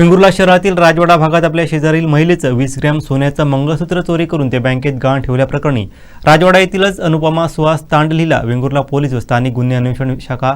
वेंगुर्ला शहरातील राजवाडा भागात आपल्या शेजारील महिलेचं वीस ग्रॅम सोन्याचं मंगळसूत्र चोरी करून ते बँकेत गहाण ठेवल्याप्रकरणी राजवाडा येथीलच अनुपमा सुहास तांडलीला वेंगुर्ला पोलीस व स्थानिक गुन्हे अन्वेषण शाखा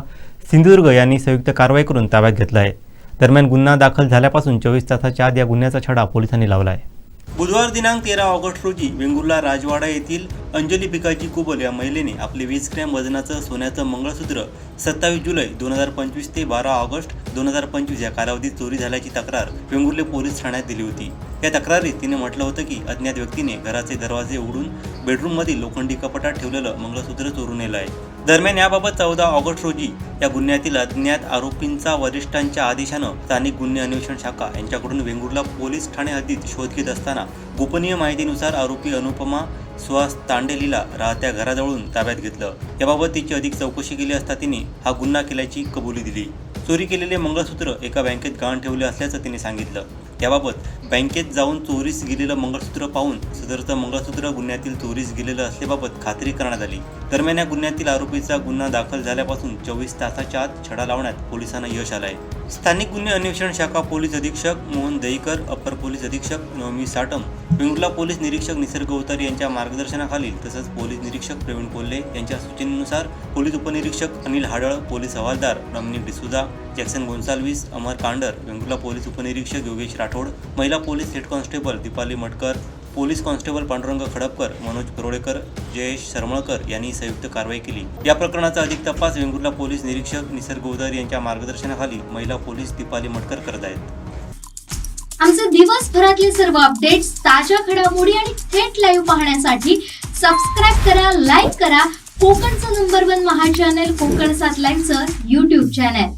सिंधुदुर्ग यांनी संयुक्त कारवाई करून ताब्यात घेतला आहे. दरम्यान गुन्हा दाखल झाल्यापासून चोवीस तासाच्या आत या गुन्ह्याचा छडा पोलिसांनी लावला आहे बुधवार दिनांक तेरा ऑगस्ट रोजी वेंगुर्ला राजवाडा येथील अंजली पिकाची कुबल या महिलेने आपले वीस ग्रॅम वजनाचं सोन्याचं मंगळसूत्र सत्तावीस जुलै दोन हजार पंचवीस ते बारा ऑगस्ट दोन हजार पंचवीस या कालावधीत चोरी झाल्याची तक्रार वेंगुर्ले पोलीस ठाण्यात दिली होती. या तक्रारीत तिने म्हटलं होतं की अज्ञात व्यक्तीने घराचे दरवाजे उघडून बेडरूममधील लोखंडी कपाटात ठेवलेलं मंगळसूत्र चोरून नेलं आहे. दरम्यान याबाबत चौदा ऑगस्ट रोजी या गुन्ह्यातील अज्ञात आरोपींचा वरिष्ठांच्या आदेशानं स्थानिक गुन्हे अन्वेषण शाखा यांच्याकडून वेंगुर्ला पोलीस ठाणे हद्दीत शोध घेत असताना गोपनीय माहितीनुसार आरोपी अनुपमा सुहास तांडेलीला राहत्या घराजवळून ताब्यात घेतलं. याबाबत तिची अधिक चौकशी केली असता तिने हा गुन्हा केल्याची कबुली दिली. चोरी केलेले मंगळसूत्र एका बँकेत गहाण ठेवले असल्याचं तिने सांगितलं. त्याबाबत बँकेत जाऊन चोरीस गेलेलं मंगळसूत्र पाहून सदरचं मंगळसूत्र गुन्ह्यातील चोरीस गेलेलं असल्याबाबत खात्री करण्यात आली. दरम्यान या गुन्ह्यातील आरोपीचा गुन्हा दाखल झाल्यापासून चोवीस तासाच्या आत छडा लावण्यात पोलिसांना यश आलंय. स्थानिक गुन्हे अन्वेषण शाखा पोलीस अधीक्षक मोहन दहीकर अप्पर पोलीस अधीक्षक नवमी साटम वेंगुर्ला पोलीस निरीक्षक निसर्ग अवतार यांच्या मार्गदर्शनाखाली तसंच पोलीस निरीक्षक प्रवीण कोल्हे यांच्या सूचनेनुसार पोलीस उपनिरीक्षक अनिल हाडळ पोलीस हवालदार रमणी डिसुजा जॅक्सन गोन्साल्विस अमर कांडर वेंगुर्ला पोलीस उपनिरीक्षक योगेश राठोड महिला police head constable Deepali Matkar police constable Pandurang Khadapkar Manoj Parolekar Jayesh Saramalkar यांनी संयुक्त कारवाई केली. या प्रकरणाचा अधिक तपास वेंगुर्ला पोलीस निरीक्षक निसर्ग उदर यांच्या मार्गदर्शनाखाली महिला पोलीस दीपाली मटकर करत आहेत. आमचे दिवसभरातले सर्व अपडेट्स ताज्या घडामोडी आणि थेट लाईव्ह पाहण्यासाठी सबस्क्राईब करा लाईक करा. कोकणचं number one Maha channel Kokan सात लाईव्हचं युट्यूब चॅनल